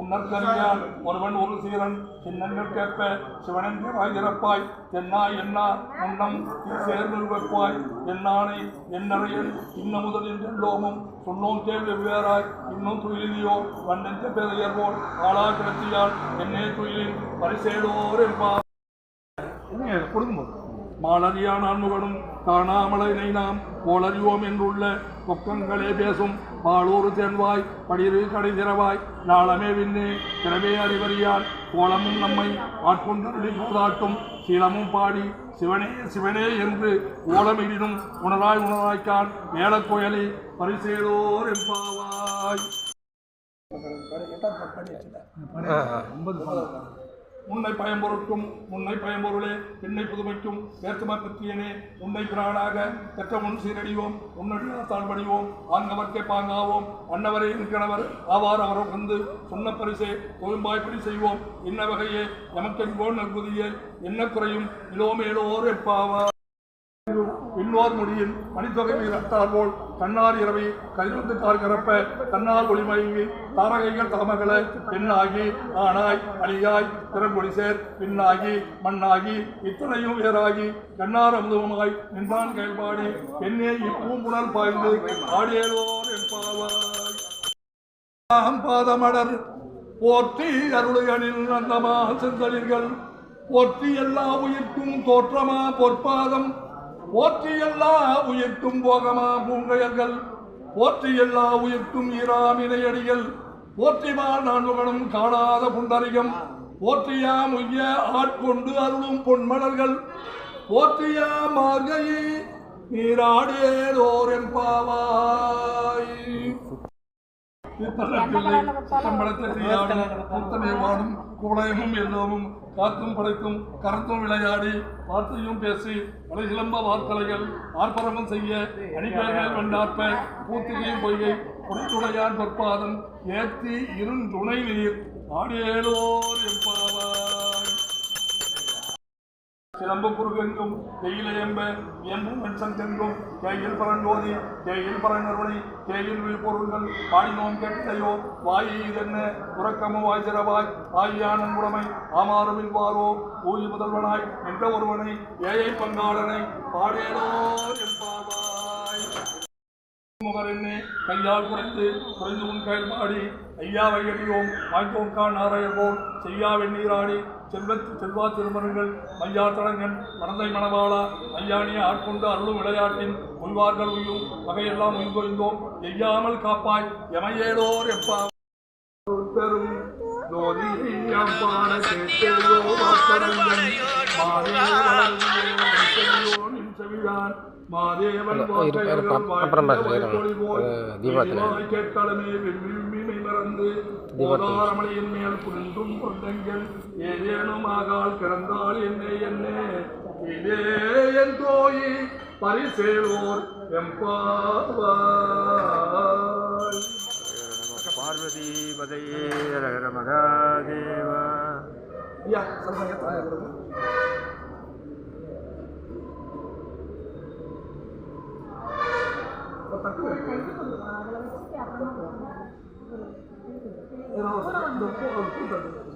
உன்னற்கரியான் ஒருவன் ஒரு சீரன் சின்னங்கள் கேட்ப சிவனென்றாய் இறப்பாய் தென்னா என்னா முன்னம் சேர்ந்து வைப்பாய் என்னானை என்னறையன் இன்ன முதல் என்றெல்லோமும் சொன்னோம் கேள்வி வேறாய் இன்னும் துயிலியோ வண்ணெஞ்ச பெதையர்வோல் ஆளா கிடத்தியால் என்னே துயிலின் பரிசேடோர் என்பார். கொடுக்கும்போது? மாலறியான் ஆன்முகனும் காணாமலை நாம் போலறியோம் என்றுள்ள கொக்கங்களே பேசும். பாலூர் தேன்வாய் படிரு கடைதிரவாய் நாளமே விண்ணே திறவே அறிவறியான் கோலமும் நம்மை ஆட்கொண்டருளி போதாட்டும் சீலமும் பாடி சிவனே சிவனே என்று ஓலமிடினும் உணராய் உணராய்க்கான் மேலக்கோயலி பரிசேலோர் எம்பாவாய் உன்னை பயம்பொருட்கும் உன்னை பயம்பொருளே என்னை புதுமைக்கும் வேற்றுமை பற்றியனே உன்னை பிரானாக பெற்ற முன் சீரடிவோம் உன்னடியால் பணிவோம் ஆங்கவர்க்கே பாங்காவோம் அன்னவரே என் ஆவார் அவரும் வந்து சொன்ன பரிசே கொழும்பாய்ப்படி செய்வோம். இன்ன வகையே நமக்கென்போன் நற்புதியே என்ன குறையும் இலோமேலோர் எப்பாவா இன்னோர் முடியில் மணித்தொகை ரத்தார் போல் கண்ணார் இரவி கதிர்ந்து கார் கரப்ப தன்னார் ஒளிமயங்கி தாரகைகள் தமகள பெண்ணாகி ஆனாய் அழியாய் திறங்கொடி சேர் பின்னாகி மண்ணாகி இத்தனையும் வேறாகி கண்ணார் அமுதமாய் நின்றான் கைபாடி பெண்ணே இப்பூம்புணர் பாய்ந்து ஆடியலோர் என்பாவாய் பாதமடர் போற்றி அருளையனில் அந்தமா செந்தளிர்கள் போற்றி எல்லா உயிர்க்கும் தோற்றமா பொற்பாதம் போற்றி எல்லா உயிர்க்கும் போகமா பூங்கையர்கள் போற்றி எல்லா உயிர்க்கும் ஈராமினையடிகள் போற்றிமா நான்முகனும் காணாத புண்டரிகம். போற்றியாம் உய்ய ஆட்கொண்டு அருளும் பொன்மலர்கள். போற்றியா மார்கையை நீராடேதோர் பாவா. வாடும் கூடயமும் எல்லோமும் காத்தும் படைத்தும் கரத்தும் விளையாடி வார்த்தையும் பேசி வலைசிலம்ப வார்த்தலைகள் ஆர்ப்பரமும் செய்ய அணிகளை வெண்டாற்ப பூத்திரியும் பொய்கை குடைத்துடையான் பொற்பாதம் ஏத்தி இருந்துணை நீர். ஆடியேலோர் எம்பாவாய் சிலம்பு குறுகெங்கும் எம்ப எம்பும் வெண்சங்கெங்கும் தேயில் பரண்டோதி தேயில் பரநறுவனை தேயில் விழுப்பொருள்கள் பாடினோம் கேட்டையோ வாயை இதென்ன? உறக்கமும் வாய்சிறவாய் ஆயானன் உடமை ஆமாறுமில் வாரோ ஊழி முதல்வனாய் என்ற ஒருவனை ஏழை பங்காளனை பாடேலோர் கையால் குறைந்து குறைந்து உன் கையில் பாடி ஐயா வையடியோம் வாய்க்கோங்கா நாராயணோம் செய்யா வெந்நீராடி. செல்வத்து செல்வா திருமணங்கள் ஐயா தடங்கன் மனதை மணவாளா. ஐயாணியை ஆட்கொண்டு அருளும் விளையாட்டின் உய்வார்கள் உயும் வகையெல்லாம் உய்ந்தொழிந்தோம் எய்யாமல் காப்பாய். எமையேலோர் எப்பா பெரும் ஜோதி அம்பான கேட்டேயோ அப்புறம் தீபாவளி. போதாரமலையின் மேல் குன்றும் கொண்டங்கள் ஏதேனும் ஆகால் கிடந்தால் என்னே என்னே இதே என் தோயி பரிசேலோர் எம்பாவாய் பார்வதி பதையே ரகர மகாதேவா சொல்லுங்க Era, no, no, no, no,